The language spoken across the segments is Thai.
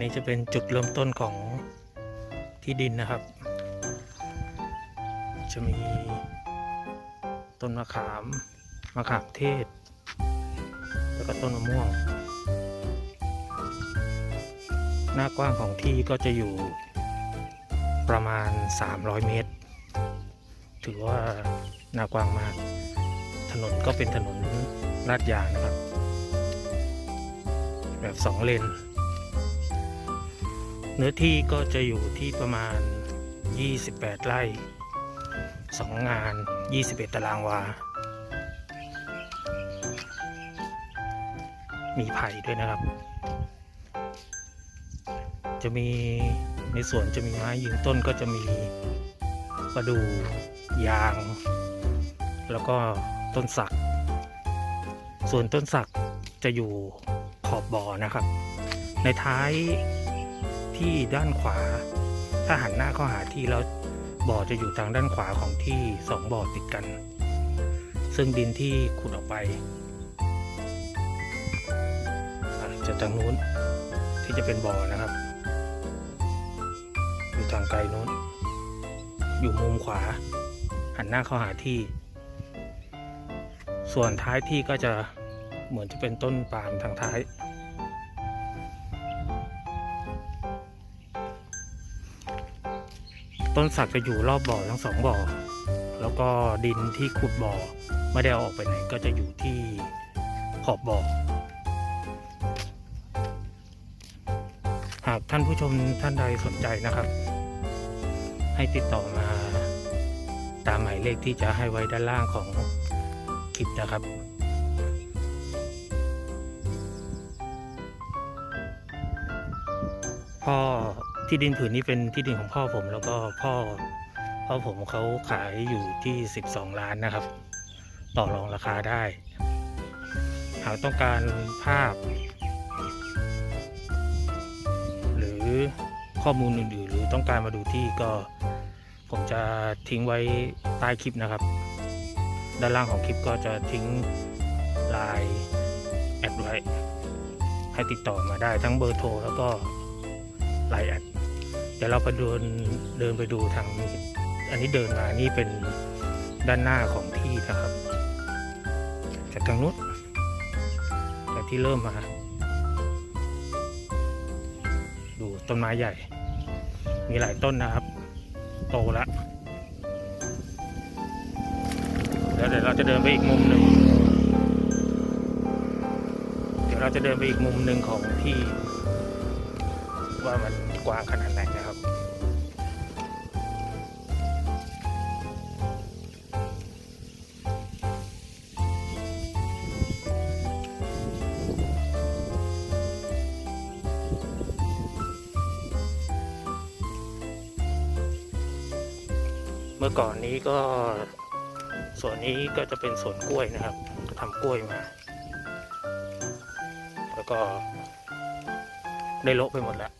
นี้จะเป็นจุดเริ่มต้นของที่ดินนะครับ จะมีต้นมะขามมะขามเทศ แล้วก็ต้นมะม่วง หน้ากว้างของที่ก็จะอยู่ประมาณ 300 เมตร ถือว่าหน้ากว้างมาก ถนนก็เป็นถนนลาดยางนะครับ แบบสองเลน เนื้อที่ก็จะอยู่ที่ประมาณ 28 ไร่ 2 งาน 21 ตารางวา มีไผ่ด้วยนะครับ จะมีในสวนจะมีไม้ยืนต้นก็จะมีประดูยาง แล้วก็ต้นสัก ส่วนต้นสักจะอยู่ขอบบ่อนะครับ ในท้าย ที่ด้านขวา ถ้าหันหน้าเข้าหาที่แล้วบ่อจะอยู่ทางด้านขวาของที่สองบ่อติดกัน ซึ่งดินที่ขุดออกไปจะทางนู้นที่จะเป็นบ่อนะครับ อยู่ทางไกลนู้น อยู่มุมขวา หันหน้าเข้าหาที่ ส่วนท้ายที่ก็จะเหมือนจะเป็นต้นปาล์มทางท้าย ต้นสักจะอยู่รอบบ่อทั้งสองบ่อ แล้วก็ดินที่ขุดบ่อไม่ได้เอาออกไปไหนก็จะอยู่ที่ขอบบ่อ หากท่านผู้ชมท่านใดสนใจนะครับ ให้ติดต่อมาตามหมายเลขที่จะให้ไว้ด้านล่างของคลิปนะครับพ่อ ที่ดินผืนนี้เป็นที่ดินของพ่อผม แล้วก็พ่อพ่อผมเขาขายอยู่ที่ 12 ล้านนะครับ ต่อรองราคาได้ หากต้องการภาพ หรือข้อมูลอื่นๆ หรือต้องการมาดูที่ก็ผมจะทิ้งไว้ใต้คลิปนะครับ ด้านล่างของคลิปก็จะทิ้งไลน์แอดไว้ให้ติดต่อมาได้ทั้งเบอร์โทรแล้วก็ไลน์แอด เดี๋ยวเราไปเดินเดินไปดูทางนี้อันนี้เดินมานี่เป็นด้านหน้าของที่นะครับ จากทางนู้นจากที่เริ่มมา ดูต้นไม้ใหญ่ มีหลายต้นนะครับ โตแล้วแล้วเดี๋ยวเราจะเดินไปอีกมุมหนึ่งเดี๋ยวเราจะเดินไปอีกมุมหนึ่งของที่ ว่ามันกว้างขนาดไหนนะครับ เมื่อก่อนนี้ก็ส่วนนี้ก็จะเป็นสวนกล้วยนะครับทำกล้วยมา แล้วก็ได้โละไปหมดแล้ว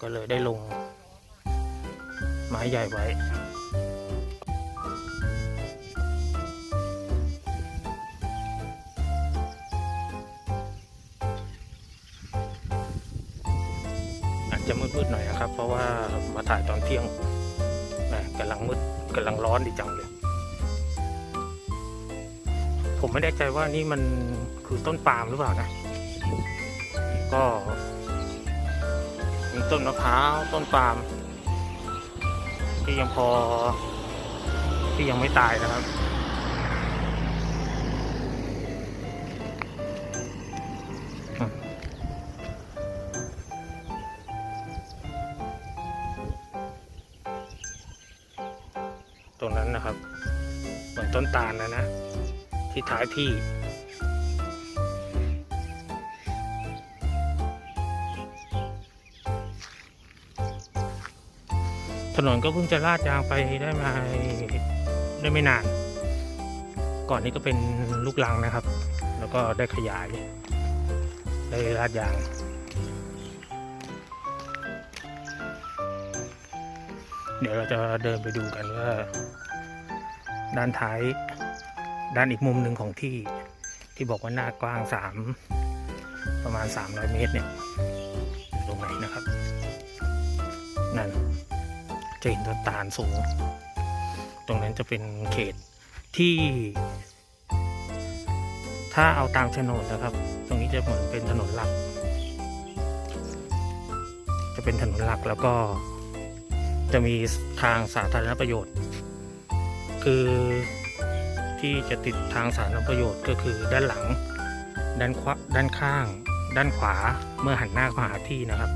ก็เลยได้ลง ไม้ใหญ่ไว้อาจจะมืดๆหน่อยนะครับ เพราะว่ามาถ่ายตอนเที่ยง กำลังมืดกำลังร้อนดีจังเลย ผมไม่แน่ใจว่านี่มันคือต้นปาล์มหรือเปล่านะ ก็มีต้นมะพร้าวต้นปาล์มที่ยังพอที่ยังไม่ตายนะครับ ตรงนั้นนะครับ เหมือนต้นตาลนะนะ ที่ท้ายที่ ถนนก็เพิ่งจะลาดยางไปได้มาได้ไม่นาน ก่อนนี้ก็เป็นลูกลังนะครับ แล้วก็ได้ขยาย ได้ลาดยาง เดี๋ยวเราจะเดินไปดูกันว่า ด้านท้าย ด้านอีกมุมหนึ่งของที่ที่บอกว่าหน้ากว้างสามประมาณ 300 เมตรเนี่ยอยู่ตรงไหนนั่นจะเห็นต้นตาลสูง ตรงนั้นจะเป็นเขตที่ ถ้าเอาตามโฉนดนะครับ ตรงนี้จะเหมือนเป็นถนนหลัก จะเป็นถนนหลักแล้วก็ จะมีทางสาธารณประโยชน์ คือที่จะติดทางสาธารณประโยชน์ก็คือด้านหลัง ด้านขวาด้านข้าง ด้านขวาเมื่อหันหน้าเข้าหาที่นะครับ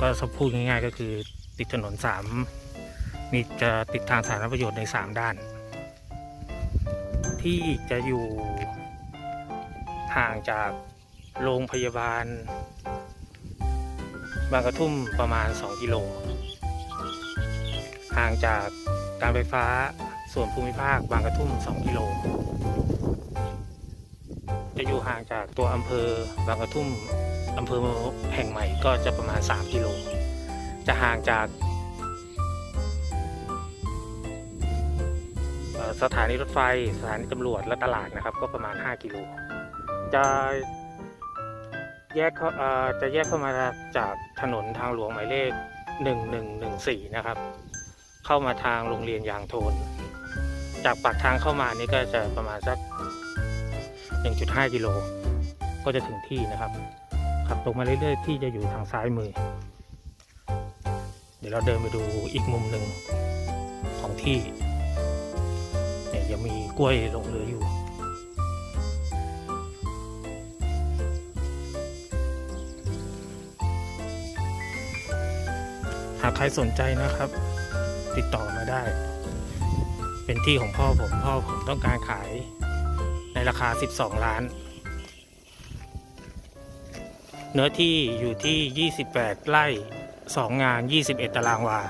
ก็สพูดง่ายๆก็คือติดถนนสามมีจะติดทางสาธารณประโยชน์ในสามด้าน ที่จะอยู่ห่างจากโรงพยาบาล บางกระทุ่มประมาณ 2 กิโล ห่างจากการไฟฟ้าส่วนภูมิภาคบางกระทุ่ม 2 กิโล จะอยู่ห่างจากตัวอำเภอบางกระทุ่มอำเภอแห่งใหม่ก็จะประมาณ 3 กิโล จะห่างจากสถานีรถไฟ สถานีตำรวจและตลาดนะครับ ก็ประมาณ 5 กิโล จะแยกเข้าจะแยกเข้ามาจากถนนทางหลวงหมายเลข 1114 นะครับ เข้ามาทางโรงเรียนยางโทน จากปากทางเข้ามานี่ก็จะประมาณสัก 1.5 กิโล ก็จะถึงที่นะครับขับตรงมาเรื่อยๆที่จะอยู่ทางซ้ายมือ เดี๋ยวเราเดินไปดูอีกมุมหนึ่งของที่เนี่ยยังมีกล้วยหลงเหลืออยู่หากใครสนใจนะครับ ติดต่อมาได้ เป็นที่ของพ่อผมพ่อผมต้องการขายในราคา 12 ล้าน เนื้อที่อยู่ที่ 28 ไร่ 2 งาน 21 ตารางวา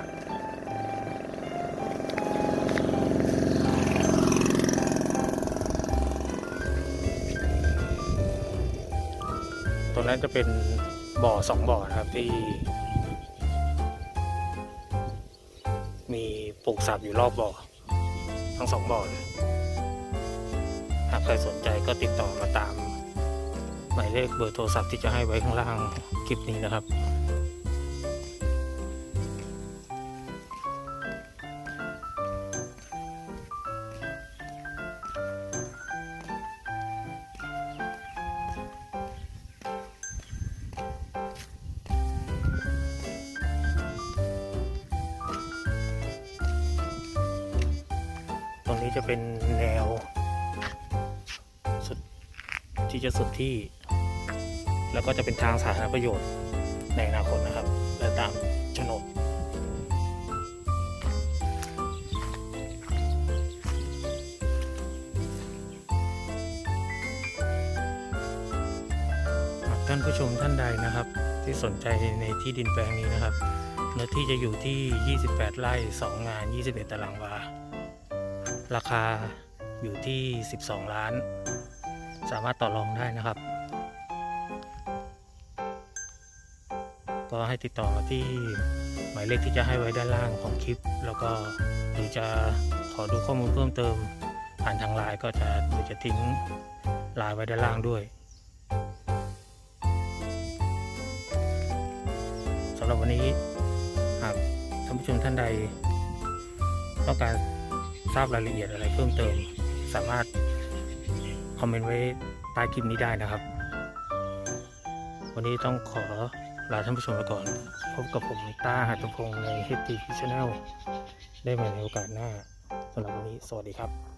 ตรงนั้นจะเป็นบ่อสองบ่อนะครับที่ กสับอยู่รอบบ่อ ทั้งสองบ่อเลยหากใครสนใจก็ติดต่อมาตาม หมายเลขเบอร์โทรศัพท์ที่จะให้ไว้ข้างล่างคลิปนี้นะครับ นี้จะเป็นแนว สุดที่จะสุดที่ แล้วก็จะเป็นทางสาธารณประโยชน์ในอนาคตนะครับ และตามโฉนดหากท่านผู้ชมท่านใดนะครับ ที่สนใจในที่ดินแปลงนี้นะครับเนื้อที่จะอยู่ที่ 28 ไร่ 2 งาน 21 ตารางวา ราคาอยู่ที่ 12 ล้าน สามารถต่อรองได้นะครับ ก็ให้ติดต่อมาที่หมายเลขที่จะให้ไว้ด้านล่างของคลิป แล้วก็หรือจะขอดูข้อมูลเพิ่มเติม ผ่านทางไลน์ก็จะหรือจะทิ้งไลน์ไว้ด้านล่างด้วยสำหรับวันนี้หากท่านผู้ชมท่านใดต้องการ ทราบรายละเอียดอะไรเพิ่มเติม สามารถคอมเมนต์ไว้ใต้คลิปนี้ได้นะครับ วันนี้ต้องขอลาท่านผู้ชมไปก่อน พบกับผมต้าหัตถพงศ์ใน HTP Channel ได้ใหม่ในโอกาสหน้าสำหรับวันนี้ สวัสดีครับ